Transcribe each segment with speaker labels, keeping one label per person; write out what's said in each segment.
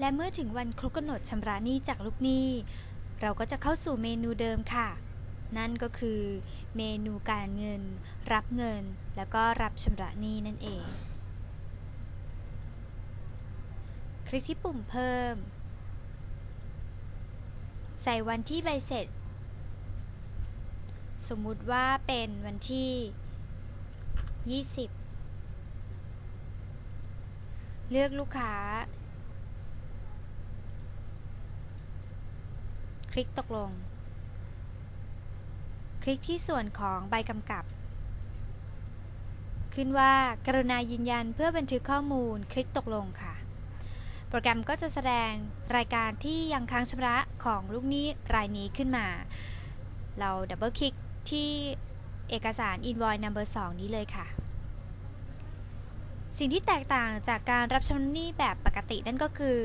Speaker 1: และเมื่อถึงวันครบกำหนดชำระหนี้จากลูกหนี้ เราก็จะเข้าสู่เมนูเดิมค่ะ นั่นก็คือเมนูการเงิน รับเงิน แล้วก็รับชำระหนี้นั่นเอง คลิกที่ปุ่มเพิ่ม ใส่วันที่ใบเสร็จ สมมุติว่าเป็นวันที่ 20 เลือกลูกค้า คลิกตกลง คลิกที่ส่วนของใบกำกับ ขึ้นว่ากรุณายืนยันเพื่อบันทึกข้อมูลคลิกตกลงค่ะ โปรแกรมก็จะแสดงรายการที่ยังค้างชำระของลูกหนี้รายนี้ขึ้นมา เราดับเบิลคลิกที่เอกสาร invoice number 2 นี้เลยค่ะ สิ่งที่แตกต่างจากการรับชำระหนี้แบบปกตินั่นก็คือ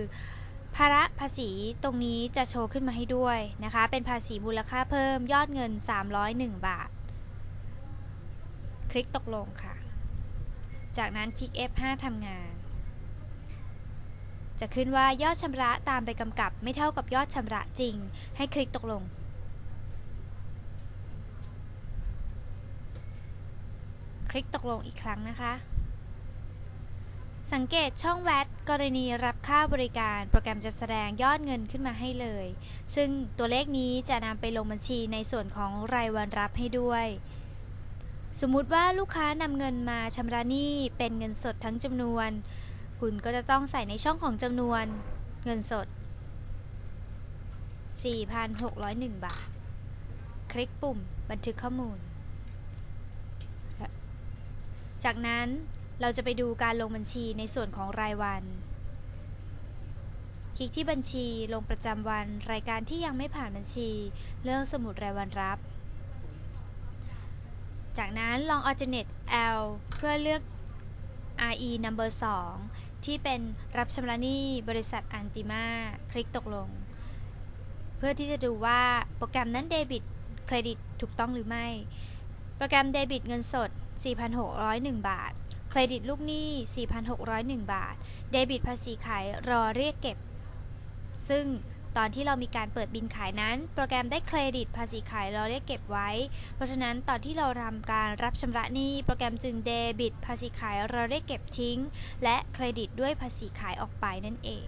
Speaker 1: ภาระภาษีตรงนี้จะโชว์ขึ้นมาให้ด้วยนะคะ เป็นภาษีมูลค่าเพิ่มยอดเงิน 301 บาท คลิกตกลงค่ะ จากนั้นคลิก F5 ทำงาน จะขึ้นว่ายอดชำระตามไปกำกับไม่เท่ากับยอดชำระจริง ให้คลิกตกลง คลิกตกลงอีกครั้งนะคะ สังเกตช่องแวดกรณีรับค่าบริการ โปรแกรมจะแสดงยอดเงินขึ้นมาให้เลย ซึ่งตัวเลขนี้จะนำไปลงบัญชีในส่วนของรายวันรับให้ด้วย สมมุติว่าลูกค้านำเงินมาชำระหนี้เป็นเงินสดทั้งจำนวน คุณก็จะต้องใส่ในช่องของจำนวนเงินสด 4,601 บาท คลิกปุ่มบันทึกข้อมูล จากนั้น เราจะไปดูการลงบัญชีในส่วนของรายวัน คลิกที่บัญชีลงประจำวัน รายการที่ยังไม่ผ่านบัญชี เลือกสมุดรายวันรับ จากนั้นลอง alternate L เพื่อเลือก RE number 2 ที่เป็นรับชำระหนี้บริษัทอันติมาคลิกตกลง เพื่อที่จะดูว่าโปรแกรมนั้นเดบิตเครดิตถูกต้องหรือไม่ โปรแกรมเดบิตเงินสด 4,601 บาท เครดิตลูกหนี้ 4,601 บาท เดบิตภาษีขายรอเรียกเก็บ ซึ่งตอนที่เรามีการเปิดบินขายนั้น โปรแกรมได้เครดิตภาษีขายรอเรียกเก็บไว้ เพราะฉะนั้นตอนที่เราทำการรับชำระหนี้ โปรแกรมจึงเดบิตภาษีขายรอเรียกเก็บทิ้ง และเครดิตด้วยภาษีขายออกไปนั่นเอง